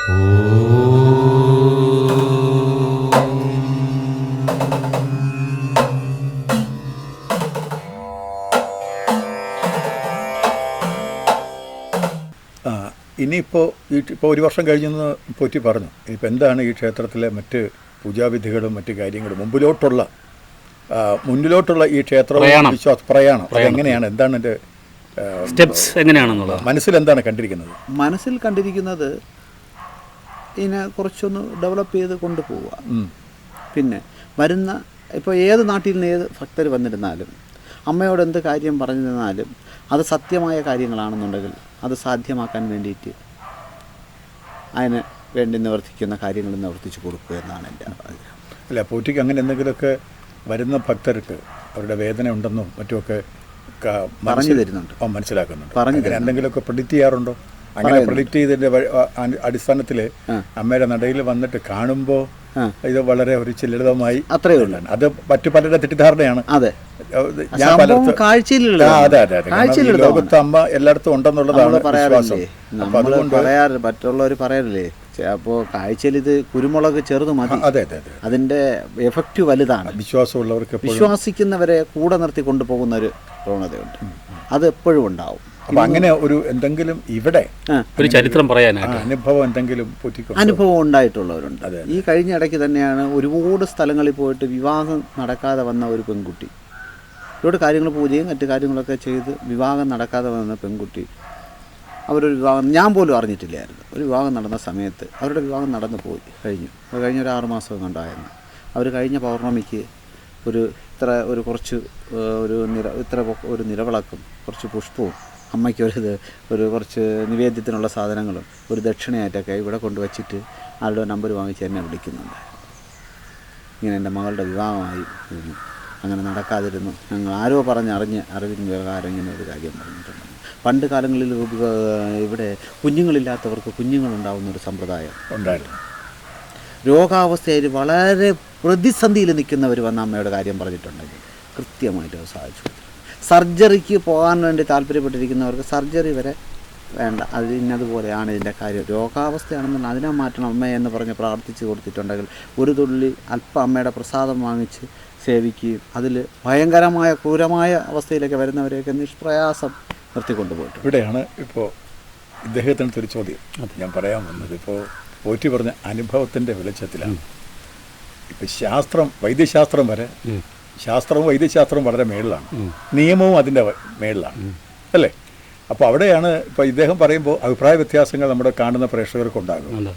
ഇനിയിപ്പോൾ ഈ ഇപ്പോൾ ഒരു വർഷം കഴിഞ്ഞെന്ന് പോറ്റി പറഞ്ഞു. ഇനിയിപ്പോൾ എന്താണ് ഈ ക്ഷേത്രത്തിലെ മറ്റ് പൂജാവിധികളും മറ്റ് കാര്യങ്ങളും? മുമ്പിലോട്ടുള്ള മുന്നിലോട്ടുള്ള ഈ ക്ഷേത്രം. വിശ്വാസ പ്രയാണം. എങ്ങനെയാണ് എന്താണ് എന്റെ സ്റ്റെപ്സ് എങ്ങനെയാണെന്നുള്ളത്? മനസ്സിൽ എന്താണ് കണ്ടിരിക്കുന്നത്? മനസ്സിൽ കണ്ടിരിക്കുന്നത് ഇതിനെ കുറച്ചൊന്ന് ഡെവലപ്പ് ചെയ്ത് കൊണ്ടുപോവുക. പിന്നെ വരുന്ന ഇപ്പോൾ ഏത് നാട്ടിൽ നിന്ന് ഏത് ഭക്തർ വന്നിരുന്നാലും അമ്മയോട് എന്ത് കാര്യം പറഞ്ഞിരുന്നാലും അത് സത്യമായ കാര്യങ്ങളാണെന്നുണ്ടെങ്കിൽ അത് സാധ്യമാക്കാൻ വേണ്ടിയിട്ട് അതിന് വേണ്ടി നിവർത്തിക്കുന്ന കാര്യങ്ങൾ നിവർത്തിച്ചു കൊടുക്കുക എന്നാണ് എന്റെ ആഗ്രഹം. അല്ല പോറ്റിക്ക് അങ്ങനെ എന്തെങ്കിലുമൊക്കെ വരുന്ന ഭക്തർക്ക് അവരുടെ വേദന ഉണ്ടെന്നും മറ്റുമൊക്കെ പറഞ്ഞു തരുന്നുണ്ട്. മനസ്സിലാക്കുന്നുണ്ട്. പറഞ്ഞു എന്തെങ്കിലുമൊക്കെ പ്രിഡിക്റ്റ് ചെയ്യാറുണ്ടോ? അങ്ങനെ പ്രൊഡിക്റ്റ് ചെയ്തതിന്റെ അടിസ്ഥാനത്തിൽ അമ്മയുടെ നടയിൽ വന്നിട്ട് കാണുമ്പോൾ. ഇത് വളരെ ഒരു ചില്ലതമായി അത്രേ ഉള്ളൂ. അത് മറ്റു പലരുടെ തെറ്റിദ്ധാരണയാണ്. അതെ. ഞാൻ അതെ അതെ ലോകത്ത് അമ്മ എല്ലായിടത്തും ഉണ്ടെന്നുള്ളതാണ് വിശ്വാസം. അപ്പൊ അതുകൊണ്ട് മറ്റുള്ളവർ പറയാറില്ലേ? അപ്പോൾ കാഴ്ചയിൽ ഇത് കുരുമുളക് ചെറുത് മതി. അതെ അതെ അതിന്റെ എഫക്റ്റ് വലുതാണ്. വിശ്വാസമുള്ളവർക്ക് വിശ്വസിക്കുന്നവരെ കൂടെ നിർത്തി കൊണ്ടുപോകുന്ന ഒരു പ്രവണതയുണ്ട്. അത് എപ്പോഴും ഉണ്ടാവും. അപ്പൊ അങ്ങനെ ഒരു എന്തെങ്കിലും ഇവിടെ ഒരു ചരിത്രം പറയാൻ പറയാനായിട്ട് അനുഭവം എന്തെങ്കിലും അനുഭവം ഉണ്ടായിട്ടുള്ളവരുണ്ട്. ഈ കഴിഞ്ഞ ഇടയ്ക്ക് തന്നെയാണ് ഒരുപാട് സ്ഥലങ്ങളിൽ പോയിട്ട് വിവാഹം നടക്കാതെ വന്ന ഒരു പെൺകുട്ടി. ഒരുപാട് കാര്യങ്ങൾ പൂജയും മറ്റു കാര്യങ്ങളൊക്കെ ചെയ്ത് വിവാഹം നടക്കാതെ വന്ന പെൺകുട്ടി. അവരൊരു വിവാഹം ഞാൻ പോലും അറിഞ്ഞിട്ടില്ലായിരുന്നു. ഒരു വിവാഹം നടന്ന സമയത്ത് അവരുടെ വിവാഹം നടന്നു പോയി കഴിഞ്ഞു. അത് കഴിഞ്ഞ ഒരു ആറുമാസം കണ്ടായിരുന്നു അവർ കഴിഞ്ഞ പൗർണമിക്ക് ഒരു ഇത്ര ഒരു കുറച്ച് ഒരു നിര ഇത്ര ഒരു നിലവിളക്കും കുറച്ച് പുഷ്പവും അമ്മയ്ക്ക് ഒരു ഇത് ഒരു കുറച്ച് നിവേദ്യത്തിനുള്ള സാധനങ്ങളും ഒരു ദക്ഷിണയായിട്ടൊക്കെ ഇവിടെ കൊണ്ടുവച്ചിട്ട് ആളുടെ നമ്പർ വാങ്ങിച്ച് എന്നെ വിളിക്കുന്നുണ്ട് ഇങ്ങനെ എന്റെ മകളുടെ വിവാഹമായി. അങ്ങനെ നടക്കാതിരുന്നു ഞങ്ങൾ ആരോ പറഞ്ഞറിഞ്ഞ് അറിവിന് വ്യവഹാരം ഇങ്ങനെ ഒരു കാര്യം പറഞ്ഞിട്ടുണ്ട് പണ്ട് കാലങ്ങളിൽ ഇവിടെ കുഞ്ഞുങ്ങളില്ലാത്തവർക്ക് കുഞ്ഞുങ്ങളുണ്ടാവുന്ന ഒരു സമ്പ്രദായം ഉണ്ടായിരുന്നു രോഗാവസ്ഥയിൽ വളരെ പ്രതിസന്ധിയിൽ നിൽക്കുന്നവർ വന്ന അമ്മയുടെ കാര്യം പറഞ്ഞിട്ടുണ്ടെങ്കിൽ കൃത്യമായിട്ട് കൊടുക്കും. സർജറിക്ക് പോകാൻ വേണ്ടി താല്പര്യപ്പെട്ടിരിക്കുന്നവർക്ക് സർജറി വരെ വേണ്ട. അത് ഇന്നതുപോലെയാണ് ഇതിന്റെ കാര്യം. രോഗാവസ്ഥയാണെന്നുണ്ടെങ്കിൽ അതിനെ മാറ്റണം. അമ്മ എന്ന് പറഞ്ഞ് പ്രാർത്ഥിച്ചു കൊടുത്തിട്ടുണ്ടെങ്കിൽ ഒരു തുള്ളി അല്പം അമ്മയുടെ പ്രസാദം വാങ്ങിച്ച് സേവിക്കുകയും അതിൽ ഭയങ്കരമായ ക്രൂരമായ അവസ്ഥയിലേക്ക് വരുന്നവരെയൊക്കെ നിഷ്പ്രയാസം നിർത്തിക്കൊണ്ടുപോയിട്ട് ഇവിടെയാണ് ഇപ്പോൾ ഇദ്ദേഹത്തിന്റെ ഒരു ചോദ്യം. ഞാൻ പറയാൻ വന്നത് ഇപ്പോൾ പോറ്റി പറഞ്ഞ അനുഭവത്തിന്റെ വെളിച്ചത്തിലാണ്. ഇപ്പം ശാസ്ത്രം വൈദ്യശാസ്ത്രം വരെ ശാസ്ത്രവും വൈദ്യശാസ്ത്രവും വളരെ മേളിലാണ്. നിയമവും അതിന്റെ മേളിലാണ്. അല്ലേ? അപ്പോൾ അവിടെയാണ് ഇപ്പോൾ ഇദ്ദേഹം പറയുമ്പോൾ അഭിപ്രായ വ്യത്യാസങ്ങൾ നമ്മുടെ കാണുന്ന പ്രേക്ഷകർക്ക് ഉണ്ടാകും.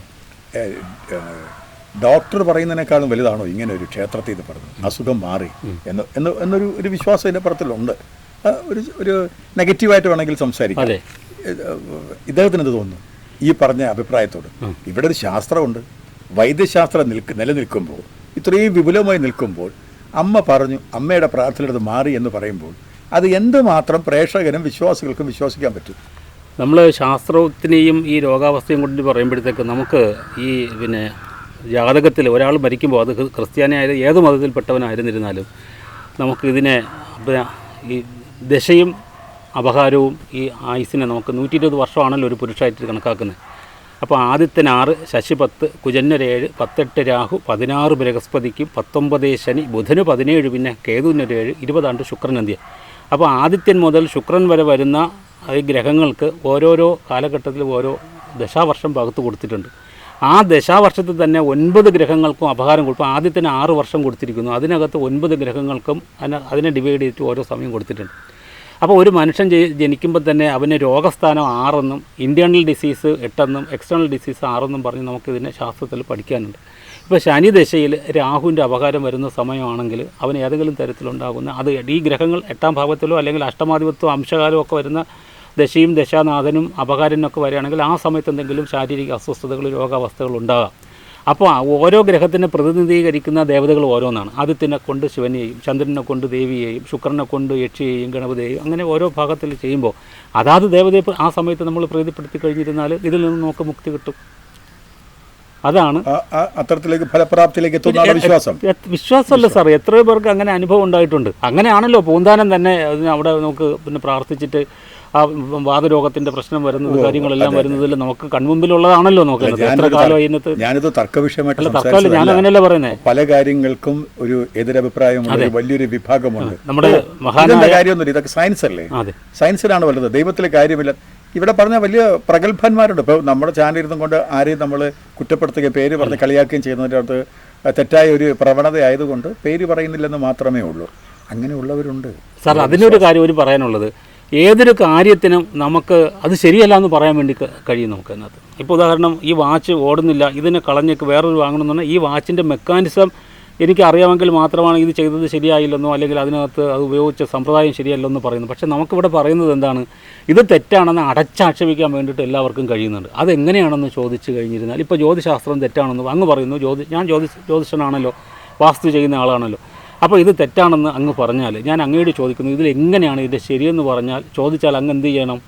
ഡോക്ടർ പറയുന്നതിനേക്കാളും വലുതാണോ ഇങ്ങനെ ഒരു ക്ഷേത്രത്തിൽ ഇത് പറഞ്ഞു അസുഖം മാറി എന്ന് എന്ന് എന്നൊരു ഒരു വിശ്വാസം ഇതിന്റെ പുറത്തിലുണ്ട്. ഒരു ഒരു നെഗറ്റീവായിട്ട് വേണമെങ്കിൽ സംസാരിക്കാം. ഇദ്ദേഹത്തിന് എന്ത് തോന്നുന്നു? ഈ പറഞ്ഞ അഭിപ്രായത്തോട്. ഇവിടെ ഒരു ശാസ്ത്രമുണ്ട്. വൈദ്യശാസ്ത്രം നിൽക്ക് നിലനിൽക്കുമ്പോൾ ഇത്രയും വിപുലമായി നിൽക്കുമ്പോൾ അമ്മ പറഞ്ഞു അമ്മയുടെ പ്രാർത്ഥനയുടെ മാറി എന്ന് പറയുമ്പോൾ അത് എന്തുമാത്രം പ്രേക്ഷകനും വിശ്വാസികൾക്കും വിശ്വസിക്കാൻ പറ്റും? നമ്മൾ ശാസ്ത്രത്തിനെയും ഈ രോഗാവസ്ഥയും കൊണ്ട് പറയുമ്പോഴത്തേക്ക് നമുക്ക് ഈ പിന്നെ ജാതകത്തിൽ ഒരാൾ മരിക്കുമ്പോൾ അത് ക്രിസ്ത്യാനിയായ ഏത് മതത്തിൽപ്പെട്ടവനായിരുന്നിരുന്നാലും നമുക്ക് ഇതിനെ ഈ ദശയും അപഹാരവും ഈ ആയുസിനെ നമുക്ക് നൂറ്റി ഇരുപത് വർഷമാണല്ലോ ഒരു പുരുഷായിട്ട് കണക്കാക്കുന്നത്. അപ്പോൾ ആദിത്യൻ ആറ് ശശി പത്ത് കുജന്നൊരു ഏഴ് പത്തെട്ട് രാഹു പതിനാറ് ബൃഹസ്പതിക്കും പത്തൊമ്പത് ശനി ബുധന് പതിനേഴ് പിന്നെ കേതുവിനൊരു ഏഴ് ഇരുപതാണ്ട് ശുക്രനന്ത്യ അപ്പോൾ ആദിത്യൻ മുതൽ ശുക്രൻ വരെ വരുന്ന ഈ ഗ്രഹങ്ങൾക്ക് ഓരോരോ കാലഘട്ടത്തിൽ ഓരോ ദശാവർഷം പകുത്ത് കൊടുത്തിട്ടുണ്ട്. ആ ദശാവർഷത്തിൽ തന്നെ ഒൻപത് ഗ്രഹങ്ങൾക്കും അപഹാരം കൊടുക്കും ആദ്യത്തിന് ആറ് വർഷം കൊടുത്തിരിക്കുന്നു. അതിനകത്ത് ഒൻപത് ഗ്രഹങ്ങൾക്കും അതിനെ ഡിവൈഡ് ചെയ്തിട്ട് ഓരോ സമയം കൊടുത്തിട്ടുണ്ട്. അപ്പോൾ ഒരു മനുഷ്യൻ ജനിക്കുമ്പോൾ തന്നെ അവന് രോഗസ്ഥാനം ആറെന്നും ഇന്റേർണൽ ഡിസീസ് എട്ടെന്നും എക്സ്റ്റേണൽ ഡിസീസ് ആറെന്നും പറഞ്ഞ് നമുക്കിതിനെ ശാസ്ത്രത്തിൽ പഠിക്കാനുണ്ട്. ഇപ്പോൾ ശനി ദശയിൽ രാഹുവിന്റെ അപകാരം വരുന്ന സമയമാണെങ്കിൽ അവന് ഏതെങ്കിലും തരത്തിലുണ്ടാകുന്ന അത് ഈ ഗ്രഹങ്ങൾ എട്ടാം ഭാഗത്തിലോ അല്ലെങ്കിൽ അഷ്ടമാധിപത്വം അംശകാലമോ ഒക്കെ വരുന്ന ദശയും ദശാനാഥനും അപകാരനൊക്കെ വരികയാണെങ്കിൽ ആ സമയത്ത് എന്തെങ്കിലും ശാരീരിക അസ്വസ്ഥതകൾ രോഗാവസ്ഥകൾ ഉണ്ടാകാം. അപ്പോൾ ഓരോ ഗ്രഹത്തിനെ പ്രതിനിധീകരിക്കുന്ന ദേവതകൾ ഓരോന്നാണ്. ആദിത്യനെ കൊണ്ട് ശിവനെയും ചന്ദ്രനെ കൊണ്ട് ദേവിയെയും ശുക്രനെ കൊണ്ട് യക്ഷിയെയും ഗണപതിയെയും അങ്ങനെ ഓരോ ഭാഗത്തിൽ ചെയ്യുമ്പോൾ അതാത് ദേവതയെ ആ സമയത്ത് നമ്മൾ പ്രീതിപ്പെടുത്തി കഴിഞ്ഞിരുന്നാൽ ഇതിൽ നിന്ന് നമുക്ക് മുക്തി കിട്ടും. അതാണ് അത്തരത്തിലേക്ക് ഫലപ്രാപ്തിയിലേക്ക് വിശ്വാസം? വിശ്വാസമല്ല സാർ എത്രയോ പേർക്ക് അങ്ങനെ അനുഭവം ഉണ്ടായിട്ടുണ്ട്. അങ്ങനെയാണല്ലോ. പൂന്താനം തന്നെ അവിടെ നമുക്ക് പിന്നെ പ്രാർത്ഥിച്ചിട്ട് ആ വാദരോഗത്തിന്റെ പ്രശ്നം വരുന്നത് കാര്യങ്ങളെല്ലാം വരുന്നതിൽ നമുക്ക് കൺമുമ്പിലുള്ളതാണല്ലോ നോക്കുന്നത്. എത്ര കാലം അതിനകത്ത് ഞാനിത് തർക്കവിഷയമായിട്ട് തർക്കമല്ല ഞാൻ. അങ്ങനെയല്ല പറയുന്നത് പല കാര്യങ്ങൾക്കും ഒരു എതിരഭിപ്രായമുള്ള വലിയൊരു വിഭാഗമുണ്ട്. നമ്മുടെ മഹാനായ കാര്യമൊന്നുമില്ല ഇതൊക്കെ സയൻസ് അല്ലേ? സയൻസിലാണ് വലുത് ദൈവത്തിലെ കാര്യമില്ല. ഇവിടെ പറഞ്ഞ വലിയ പ്രഗത്ഭന്മാരുണ്ട്. ഇപ്പോൾ നമ്മുടെ ചാനൽ ഇരുന്നും കൊണ്ട് ആരെയും നമ്മൾ കുറ്റപ്പെടുത്തുകയും പേര് പറഞ്ഞ് കളിയാക്കുകയും ചെയ്യുന്നതിന്റെ അടുത്ത് തെറ്റായ ഒരു പ്രവണത ആയതുകൊണ്ട് പേര് പറയുന്നില്ലെന്ന് മാത്രമേ ഉള്ളൂ. അങ്ങനെയുള്ളവരുണ്ട്. സാർ അതിനൊരു കാര്യം ഒരു പറയാനുള്ളത്. ഏതൊരു കാര്യത്തിനും നമുക്ക് അത് ശരിയല്ല എന്ന് പറയാൻ വേണ്ടി കഴിയും നമുക്ക് അതിനകത്ത്. ഇപ്പോൾ ഉദാഹരണം ഈ വാച്ച് ഓടുന്നില്ല ഇതിനെ കളഞ്ഞേക്ക് വേറൊരു വാങ്ങണമെന്ന് ഈ വാച്ചിന്റെ മെക്കാനിസം എനിക്ക് അറിയാമെങ്കിൽ മാത്രമാണ് ഇത് ചെയ്തത് ശരിയായില്ലെന്നോ അല്ലെങ്കിൽ അതിനകത്ത് അത് ഉപയോഗിച്ച സമ്പ്രദായം ശരിയല്ലെന്ന് പറയുന്നു പക്ഷേ നമുക്കിവിടെ പറയുന്നത് എന്താണ്? ഇത് തെറ്റാണെന്ന് അടച്ചാക്ഷേപിക്കാൻ വേണ്ടിയിട്ട് എല്ലാവർക്കും കഴിയുന്നുണ്ട്. അതെങ്ങനെയാണെന്ന് ചോദിച്ചു കഴിഞ്ഞിരുന്നാൽ ഇപ്പോൾ ജ്യോതിശാസ്ത്രം തെറ്റാണെന്ന് അങ്ങ് പറയുന്നു. ജ്യോതി ഞാൻ ജ്യോതി ജ്യോതിഷനാണല്ലോ വാസ്തു ചെയ്യുന്ന ആളാണല്ലോ. അപ്പോൾ ഇത് തെറ്റാണെന്ന് അങ്ങ് പറഞ്ഞാൽ ഞാൻ അങ്ങയോട് ചോദിക്കുന്നു ഇതിൽ എങ്ങനെയാണ് ഇതിന്റെ ശരിയെന്ന് പറഞ്ഞാൽ ചോദിച്ചാൽ അങ്ങ് എന്ത് ചെയ്യണം?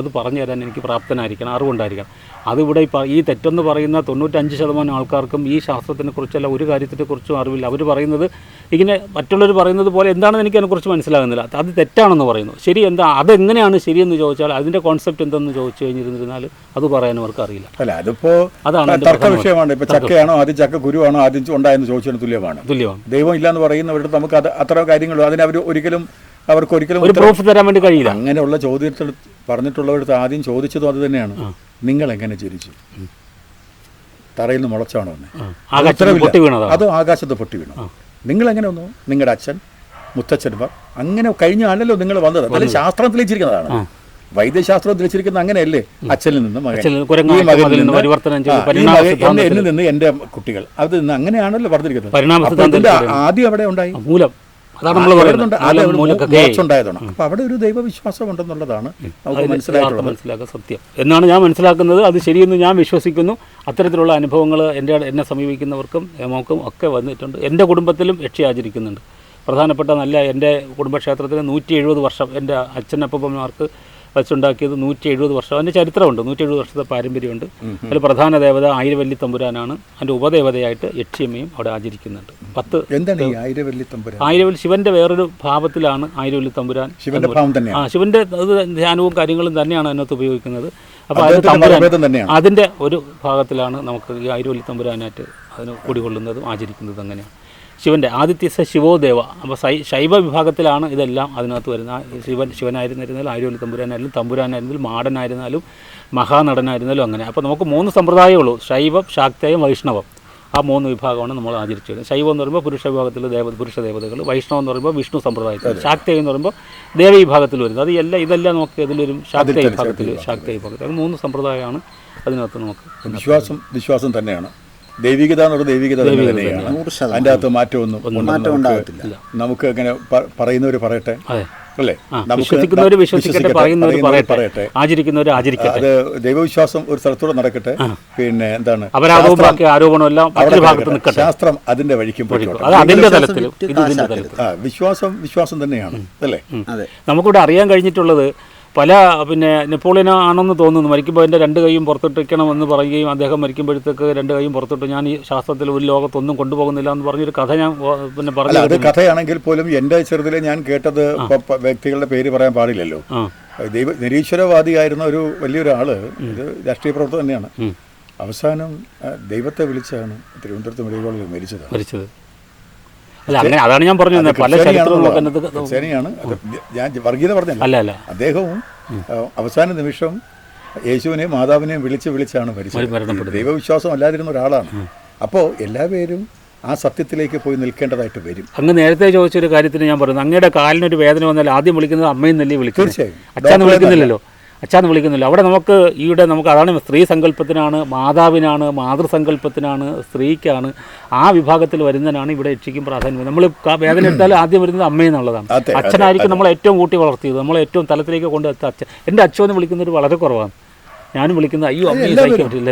അത് പറഞ്ഞു തരാൻ എനിക്ക് പ്രാപ്തനായിരിക്കണം അറിവുണ്ടായിരിക്കണം. അതിവിടെ ഈ തെറ്റെന്ന് പറയുന്ന തൊണ്ണൂറ്റഞ്ച് ശതമാനം ആൾക്കാർക്കും ഈ ശാസ്ത്രത്തിനെ കുറിച്ചല്ല ഒരു കാര്യത്തെക്കുറിച്ചും അറിവില്ല. അവർ പറയുന്നത് ഇങ്ങനെ മറ്റുള്ളവർ പറയുന്നത് പോലെ എന്താണെന്ന് എനിക്ക് അതിനെക്കുറിച്ച് മനസ്സിലാകുന്നില്ല. അത് തെറ്റാണെന്ന് പറയുന്നു. ശരി എന്താ അതെങ്ങനെയാണ് ശരിയെന്ന് ചോദിച്ചാൽ അതിന്റെ കോൺസെപ്റ്റ് എന്തെന്ന് ചോദിച്ചു കഴിഞ്ഞിരുന്നാൽ അത് പറയാനും അവർക്ക് അറിയില്ല. അല്ല അതിപ്പോ അതാണ് തർക്ക വിഷയമാണ്. ഇപ്പൊ ചക്കയാണോ ആദ്യം ചക്ക ഗുരുവാണോ ആദ്യം ഉണ്ടായെന്ന് ചോദിച്ചതിന് തുല്യമാണ്. തുല്യമാണ്. ദൈവം ഇല്ലാന്ന് പറയുന്നവരുടെ നമുക്ക് അത് അത്ര കാര്യങ്ങളും അതിനവർ ഒരിക്കലും അവർക്ക് ഒരിക്കലും ഒരു പ്രൂഫ് തരാൻ വേണ്ടി കഴിയില്ല. അങ്ങനെയുള്ള ചോദ്യത്തിൽ പറഞ്ഞിട്ടുള്ളവരുടെ ആദ്യം ചോദിച്ചതും അത് തന്നെയാണ്. നിങ്ങൾ എങ്ങനെ ചിരിച്ചു? തറയിൽ നിന്ന് മുളച്ചാണോ എന്ന്? അത് ആകാശത്ത് പൊട്ടി വീണു? നിങ്ങൾ എങ്ങനെ വന്നു? നിങ്ങളുടെ അച്ഛൻ മുത്തച്ഛന്മാർ അങ്ങനെ കഴിഞ്ഞ ആണല്ലോ നിങ്ങൾ വന്നത്. അതിൽ ശാസ്ത്രം തെളിയിച്ചിരിക്കുന്നതാണ് വൈദ്യശാസ്ത്രം തെളിയിച്ചിരിക്കുന്നത് അങ്ങനെയല്ലേ? അച്ഛനിൽ നിന്ന് മകൻ. എന്നിൽ നിന്ന് എന്റെ കുട്ടികൾ. അത് നിന്ന് അങ്ങനെയാണല്ലോ പറഞ്ഞിരിക്കുന്നത്. ആദ്യം അവിടെ ഉണ്ടായി? മൂലം. അതാണ് നമ്മൾ പറയുന്നത്. വരുന്നുണ്ട്. അത് മൂലം ഒരു മൂലക്കൊക്കെ അപ്പൊ അവിടെ ഒരു ദൈവവിശ്വാസം ഉണ്ടെന്നുള്ളതാണ് നമുക്ക് അതിന് മനസ്സിലായിട്ടുള്ളത്. മനസ്സിലാക്കുക സത്യം. എന്നാണ് ഞാൻ മനസ്സിലാക്കുന്നത്. അത് ശരിയെന്ന് ഞാൻ വിശ്വസിക്കുന്നു. അത്തരത്തിലുള്ള അനുഭവങ്ങൾ എന്റെ എന്നെ സമീപിക്കുന്നവർക്കും നമുക്കും ഒക്കെ വന്നിട്ടുണ്ട്. എന്റെ കുടുംബത്തിലും രക്ഷ ആചരിക്കുന്നുണ്ട്. പ്രധാനപ്പെട്ട നല്ല എന്റെ കുടുംബക്ഷേത്രത്തിന് നൂറ്റി എഴുപത് വർഷം എന്റെ അച്ഛനപ്പന്മാർക്ക് വെച്ചുണ്ടാക്കിയത് നൂറ്റി എഴുപത് വർഷം. അതിന്റെ ചരിത്രമുണ്ട്. നൂറ്റി എഴുപത് വർഷത്തെ പാരമ്പര്യമുണ്ട്. അതിൽ പ്രധാന ദേവത ആയിരവല്ലി തമ്പുരാനാണ്. അതിന്റെ ഉപദേവതയായിട്ട് യക്ഷിയമ്മയും അവിടെ ആചരിക്കുന്നുണ്ട്. പത്ത് എന്താണ് ആയിരവല്ലി തമ്പുരാൻ? ആയിരവല്ലി ശിവന്റെ വേറൊരു ഭാവത്തിലാണ് ആയിരവല്ലി തമ്പുരാൻ ശിവന്റെ ഭാവം ആ ശിവന്റെ അത് ധ്യാനവും കാര്യങ്ങളും തന്നെയാണ് അതിനകത്ത് ഉപയോഗിക്കുന്നത്. അപ്പോൾ അത് തമ്പുരാൻ അതിന്റെ ഒരു ഭാഗത്തിലാണ് നമുക്ക് ഈ ആയിരവല്ലി തമ്പുരാനായിട്ട് അതിന് കുടികൊള്ളുന്നതും ആചരിക്കുന്നതും അങ്ങനെയാണ്. ശിവന്റെ ആദിത്യസ ശിവോദേവ. അപ്പോൾ സൈ ശൈവ വിഭാഗത്തിലാണ് ഇതെല്ലാം അതിനകത്ത് വരുന്നത്. ആ ശിവൻ ശിവനായിരുന്നിരുന്നാലും ആയിരവല്ലി തമ്പുരാനായാലും തമ്പുരാനായിരുന്നാലും മാടനായിരുന്നാലും മഹാനടനായിരുന്നാലും അങ്ങനെ. അപ്പോൾ നമുക്ക് മൂന്ന് സമ്പ്രദായമേ ഉള്ളൂ. ശൈവം ശാക്തേയം വൈഷ്ണവം. ആ മൂന്ന് വിഭാഗമാണ് നമ്മൾ ആചരിച്ചു വരുന്നത് ശൈവം എന്ന് പറയുമ്പോൾ പുരുഷ വിഭാഗത്തിൽ ദേവ പുരുഷ ദേവതകൾ. വൈഷ്ണവം എന്ന് പറയുമ്പോൾ വിഷ്ണു സമ്പ്രദായത്തിൽ. ശാക്തേയം എന്ന് പറയുമ്പോൾ ദേവി വിഭാഗത്തിൽ വരുന്നത്. അത് എല്ലാം ഇതെല്ലാം നമുക്ക് ഇതിലൊരു ശാക്തേയ വിഭാഗത്തിൽ ശാക്തേയ വിഭാഗത്തിൽ. അത് മൂന്ന് സമ്പ്രദായമാണ് അതിനകത്ത് നമുക്ക് വിശ്വാസം വിശ്വാസം തന്നെയാണ്. ദൈവികത എന്ന് പറഞ്ഞാൽ ദൈവികത തന്നെ തന്നെയാണ്. അതിന്റെ അകത്ത് മാറ്റമൊന്നും ഒന്നും മാറ്റം നമുക്ക് ഉണ്ടാകത്തില്ല. നമുക്ക് അങ്ങനെ പറയുന്നവർ പറയട്ടെ? അല്ലേ? നമുക്ക് വിശ്വസിക്കട്ടെ പറയുന്നവർ പറയട്ടെ ആചരിക്കുന്നവർ ആചരിക്കട്ടെ. അത് ദൈവവിശ്വാസം ഒരു സ്ഥലത്തൂടെ നടക്കട്ടെ. പിന്നെ എന്താണ്? അപരാധവും ബാക്കി ആരോപണവും എല്ലാം മറ്റൊരു ഭാഗത്ത് നിൽക്കട്ടെ. ശാസ്ത്രം അതിന്റെ വഴിക്കും അതിന്റെ വിശ്വാസം വിശ്വാസം വിശ്വാസം തന്നെയാണ്. അല്ലേ? അതെ. നമുക്കിവിടെ അറിയാൻ കഴിഞ്ഞിട്ടുള്ളത് പല പിന്നെ നെപ്പോളിയൻ ആണെന്ന് തോന്നുന്നു. മരിക്കുമ്പോൾ എന്റെ രണ്ട് കൈയും പുറത്തിട്ടിരിക്കണമെന്ന് പറയുകയും അദ്ദേഹം മരിക്കുമ്പോഴത്തേക്ക് രണ്ട് കൈയും പുറത്തിട്ട് ഞാൻ ഈ ശാസ്ത്രത്തിൽ ഒരു ലോകത്തൊന്നും കൊണ്ടുപോകുന്നില്ല എന്ന് പറഞ്ഞൊരു കഥ ഞാൻ പിന്നെ പറഞ്ഞു അത് കഥയാണെങ്കിൽ പോലും എന്റെ ചെറുതിലെ ഞാൻ കേട്ടത് വ്യക്തികളുടെ പേര് പറയാൻ പാടില്ലല്ലോ. ദൈവ നിരീശ്വരവാദിയായിരുന്ന ഒരു വലിയൊരാൾ ഇത് രാഷ്ട്രീയ പ്രവർത്തകം തന്നെയാണ്. അവസാനം ദൈവത്തെ വിളിച്ചാണ് തിരുവനന്തപുരത്ത് മെഡിക്കൽ കോളേജിൽ മരിച്ചത്. മരിച്ചത്. അല്ല അങ്ങനെ അതാണ് ഞാൻ പറഞ്ഞു പല അതിനകത്ത് ഞാൻ വർഗീയത പറഞ്ഞല്ല. അല്ല അല്ല. അദ്ദേഹവും അവസാന നിമിഷം യേശുവിനെയും മാതാവിനെയും വിളിച്ച് വിളിച്ചാണ് മരിച്ചത്. ദൈവവിശ്വാസം അല്ലാതിരുന്ന ഒരാളാണ്. അപ്പോൾ എല്ലാവരും ആ സത്യത്തിലേക്ക് പോയി നിൽക്കേണ്ടതായിട്ട് വരും. അങ്ങ് നേരത്തെ ചോദിച്ചൊരു കാര്യത്തിന് ഞാൻ പറയുന്നു. അങ്ങയുടെ കാലിനൊരു വേദന വന്നാൽ ആദ്യം വിളിക്കുന്നത് അമ്മയും നെല്ലി വിളിക്കും തീർച്ചയായും. വിളിക്കുന്നില്ലല്ലോ. അച്ഛാന്ന് വിളിക്കുന്നില്ല. അവിടെ നമുക്ക് ഈയിടെ നമുക്ക് അതാണ് സ്ത്രീ സങ്കല്പത്തിനാണ് മാതാവിനാണ് മാതൃസങ്കല്പത്തിനാണ് സ്ത്രീക്കാണ് ആ വിഭാഗത്തിൽ വരുന്നതിനാണ് ഇവിടെ രക്ഷിക്കും പ്രാധാന്യം. നമ്മൾ വേദന എടുത്താൽ ആദ്യം വരുന്നത് അമ്മയെന്നുള്ളതാണ് അച്ഛനായിരിക്കും നമ്മൾ ഏറ്റവും കൂട്ടി വളർത്തിയത്. നമ്മൾ ഏറ്റവും തലത്തിലേക്ക് കൊണ്ടുവച്ച അച്ഛൻ. എന്റെ അച്ഛൻ വിളിക്കുന്നത് വളരെ കുറവാണ്. ഞാനും വിളിക്കുന്നത് അയ്യോ അമ്മയെ സഹിക്കാൻ പറ്റില്ല.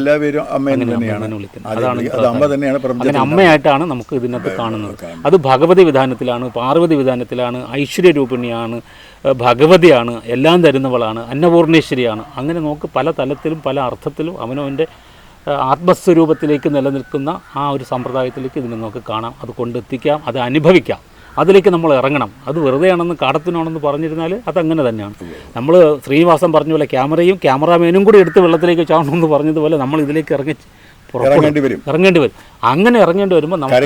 എല്ലാവരും അങ്ങനെ വിളിക്കുന്നത്. അതാണ് അമ്മയായിട്ടാണ് നമുക്ക് ഇതിനകത്ത് കാണുന്നത്. അത് ഭഗവതി വിധാനത്തിലാണ് പാർവതി വിധാനത്തിലാണ് ഐശ്വര്യരൂപിണിയാണ് ഏഹ് ഭഗവതിയാണ് എല്ലാം തരുന്നവളാണ് അന്നപൂർണേശ്വരിയാണ്. അങ്ങനെ നോക്ക് പല തലത്തിലും പല അർത്ഥത്തിലും അവനവന്റെ ആത്മസ്വരൂപത്തിലേക്ക് നിലനിൽക്കുന്ന ആ ഒരു സമ്പ്രദായത്തിലേക്ക് ഇതിനെ നമുക്ക് കാണാം. അത് കൊണ്ടെത്തിക്കാം അത് അനുഭവിക്കാം. അതിലേക്ക് നമ്മൾ ഇറങ്ങണം. അത് വെറുതെയാണെന്ന് കാടത്തിനാണെന്ന് പറഞ്ഞിരുന്നാൽ അതങ്ങനെ തന്നെയാണ്. നമ്മൾ ശ്രീനിവാസൻ പറഞ്ഞ പോലെ ക്യാമറയും ക്യാമറാമാനും കൂടി എടുത്ത് വെള്ളത്തിലേക്ക് ചാടണമെന്ന് പറഞ്ഞതുപോലെ നമ്മൾ ഇതിലേക്ക് ഇറങ്ങി. ഇറങ്ങേണ്ടി വരും. ഇറങ്ങേണ്ടി വരും. അങ്ങനെ ഇറങ്ങേണ്ടി വരുമ്പോൾ നമുക്ക്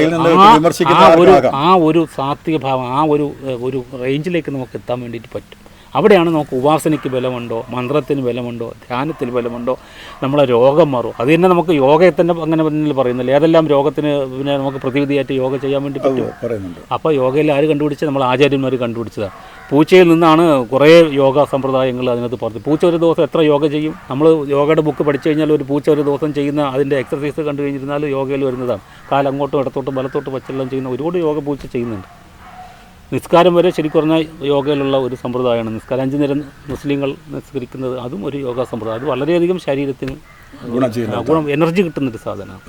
ആ ഒരു ആ ഒരു സാത്വിക ഭാവം ആ ഒരു ഒരു റേഞ്ചിലേക്ക് നമുക്ക് എത്താൻ വേണ്ടിയിട്ട് പറ്റും. അവിടെയാണ് നമുക്ക് ഉപാസനയ്ക്ക് ബലമുണ്ടോ മന്ത്രത്തിന് ബലമുണ്ടോ ധ്യാനത്തിന് ബലമുണ്ടോ നമ്മളെ രോഗം മാറും. അത് തന്നെ നമുക്ക് യോഗയെ തന്നെ അങ്ങനെ തന്നെ പറയുന്നില്ല ഏതെല്ലാം രോഗത്തിന് പിന്നെ നമുക്ക് പ്രതിവിധിയായിട്ട് യോഗ ചെയ്യാൻ വേണ്ടി പറ്റും? പറയുന്നുണ്ട്. അപ്പോൾ യോഗയിൽ ആര് കണ്ടുപിടിച്ച് നമ്മൾ ആചാര്യന്മാർ കണ്ടുപിടിച്ചതാണ് പൂച്ചയിൽ നിന്നാണ് കുറേ യോഗ സമ്പ്രദായങ്ങൾ അതിനകത്ത് പറഞ്ഞു പൂച്ച ഒരു ദിവസം എത്ര യോഗ ചെയ്യും? നമ്മൾ യോഗയുടെ ബുക്ക് പഠിച്ചു കഴിഞ്ഞാൽ ഒരു പൂച്ച ഒരു ദിവസം ചെയ്യുന്ന അതിന്റെ എക്സസൈസ് കണ്ടു കഴിഞ്ഞിരുന്നാൽ യോഗയിൽ വരുന്നതാണ്. കാലങ്ങോട്ടും ഇടത്തോട്ടും വലത്തോട്ടും വച്ചെല്ലാം ചെയ്യുന്ന ഒരുപാട് യോഗ പൂച്ച ചെയ്യുന്നുണ്ട്. നിസ്കാരം വരെ ശരിക്കും പറഞ്ഞാൽ യോഗയിലുള്ള ഒരു സമ്പ്രദായമാണ് നിസ്കാരം. അഞ്ച് നേരം മുസ്ലിങ്ങൾ നിസ്കരിക്കുന്നത് അതും ഒരു യോഗ സമ്പ്രദായം. അത് വളരെയധികം ശരീരത്തിന് ഗുണം എനർജി കിട്ടുന്നൊരു സാധനമാണ്.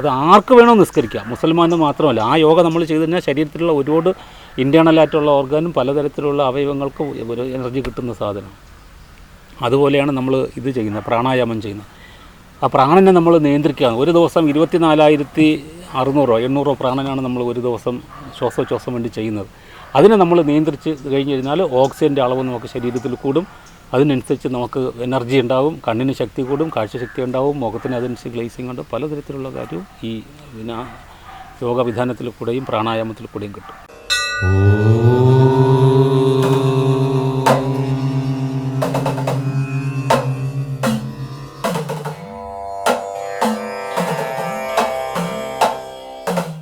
അതെ ആർക്ക് വേണോ നിസ്കരിക്കാം. മുസൽമാന് മാത്രമല്ല ആ യോഗ നമ്മൾ ചെയ്തു കഴിഞ്ഞാൽ ശരീരത്തിലുള്ള ഒരുപാട് ഇന്റേണലായിട്ടുള്ള ഓർഗാനും പലതരത്തിലുള്ള അവയവങ്ങൾക്കും ഒരു എനർജി കിട്ടുന്ന സാധനം അതുപോലെയാണ് നമ്മൾ ഇത് ചെയ്യുന്നത് പ്രാണായാമം ചെയ്യുന്നത്. ആ പ്രാണനെ നമ്മൾ നിയന്ത്രിക്കുകയാണ്. ഒരു ദിവസം ഇരുപത്തിനാലായിരത്തി അറുന്നൂറോ എണ്ണൂറോ പ്രാണനാണ് നമ്മൾ ഒരു ദിവസം ശ്വാസോച്ഛ്വാസം വേണ്ടി ചെയ്യുന്നത്. അതിനെ നമ്മൾ നിയന്ത്രിച്ച് കഴിഞ്ഞ് കഴിഞ്ഞാൽ ഓക്സിജന്റെ അളവ് നമുക്ക് ശരീരത്തിൽ കൂടും. അതിനനുസരിച്ച് നമുക്ക് എനർജി ഉണ്ടാവും കണ്ണിന് ശക്തി കൂടും കാഴ്ചശക്തി ഉണ്ടാവും മുഖത്തിന് അതനുസരിച്ച് ഗ്ലേസിങ് ഉണ്ട്. പലതരത്തിലുള്ള കാര്യവും ഈ പിന്നെ യോഗ വിധാനത്തിൽ കൂടെയും പ്രാണായാമത്തിൽ കൂടെയും കിട്ടും.